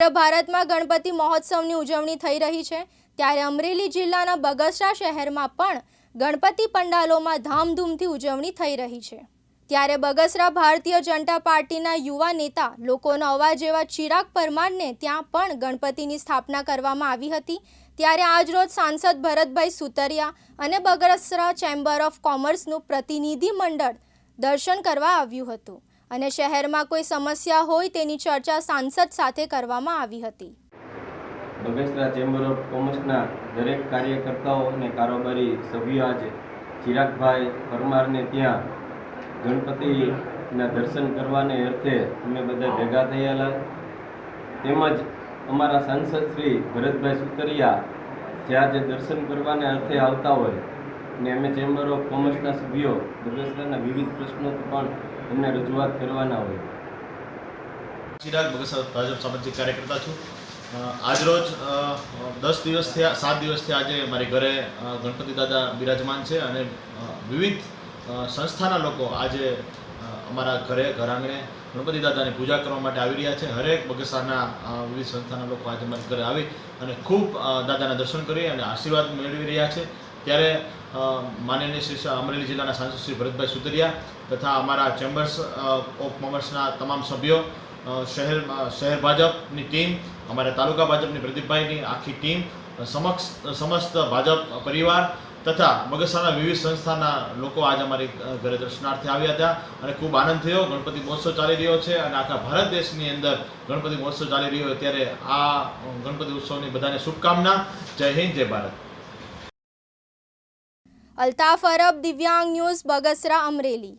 ભારતમાં ગણપતિ મહોત્સવની ઉજવણી થઈ રહી છે. ત્યારે અમરેલી જિલ્લાના બગસરા શહેરમાં પણ ગણપતિ પંડાલોમાં ધામધૂમથી ઉજવણી થઈ રહી છે. ત્યારે બગસરા ભારતીય જનતા પાર્ટીના યુવા નેતા લોકોનો અવાજ એવા ચિરાગ પરમારને ત્યાં પણ ગણપતિની સ્થાપના કરવામાં આવી હતી. ત્યારે આજરોજ સાંસદ ભરતભાઈ સુતરિયા અને બગસરા ચેમ્બર ઓફ કોમર્સનું પ્રતિનિધિ મંડળ દર્શન કરવા આવ્યું હતું. અને શહેરમાં કોઈ સમસ્યા હોય તેની ચર્ચા સાંસદ સાથે કરવામાં આવી હતી. બગસરા ચેમ્બર ઓફ કોમર્સના દરેક કાર્યકર્તાઓ અને કારોબારી સભ્યો આજે ચિરાગભાઈ પરમારને ત્યાં ગણપતિના દર્શન કરવાને અર્થે અમે બધા ભેગા થયેલા. તેમજ અમારા સાંસદ શ્રી ભરતભાઈ સુતરિયા જે દર્શન કરવાને અર્થે આવતા હોય ને અમે ચેમ્બર ઓફ કોમર્સના સભ્યો બગસરાના વિવિધ પ્રશ્નો પણ એમને રજૂઆત કરવાના હોય. ચિરાગ બગસરા, ભાજપ સામાજિક કાર્યકર્તા છું. આજરોજ દસ દિવસ થયા, સાત દિવસથી આજે મારી ઘરે ગણપતિ દાદા બિરાજમાન છે અને વિવિધ સંસ્થાના લોકો આજે અમારા ઘરે ઘરાંગણે ગણપતિ દાદાની પૂજા કરવા માટે આવી રહ્યા છે. હરેક બગસરાના વિવિધ સંસ્થાના લોકો આજે મારી ઘરે આવી અને ખૂબ દાદાના દર્શન કરી અને આશીર્વાદ મેળવી રહ્યા છે. ત્યારે માનનીય શ્રી અમરેલી જિલ્લાના સાંસદ શ્રી ભરતભાઈ સુતરિયા તથા અમારા ચેમ્બર્સ ઓફ કોમર્સના તમામ સભ્યો શહેર શહેર ભાજપની ટીમ, અમારા તાલુકા ભાજપની પ્રદીપભાઈની આખી ટીમ સમક્ષ સમસ્ત ભાજપ પરિવાર તથા બગસરાના વિવિધ સંસ્થાના લોકો આજે અમારી ઘરે દર્શનાર્થે આવ્યા હતા અને ખૂબ આનંદ થયો. ગણપતિ મહોત્સવ ચાલી રહ્યો છે અને આખા ભારત દેશની અંદર ગણપતિ મહોત્સવ ચાલી રહ્યો હોય ત્યારે આ ગણપતિ ઉત્સવની બધાને શુભકામના. જય હિન્દ, જય ભારત. અલ્તાફ અરબ દિવ્યાંગ ન્યૂઝ બગસરા અમરેલી.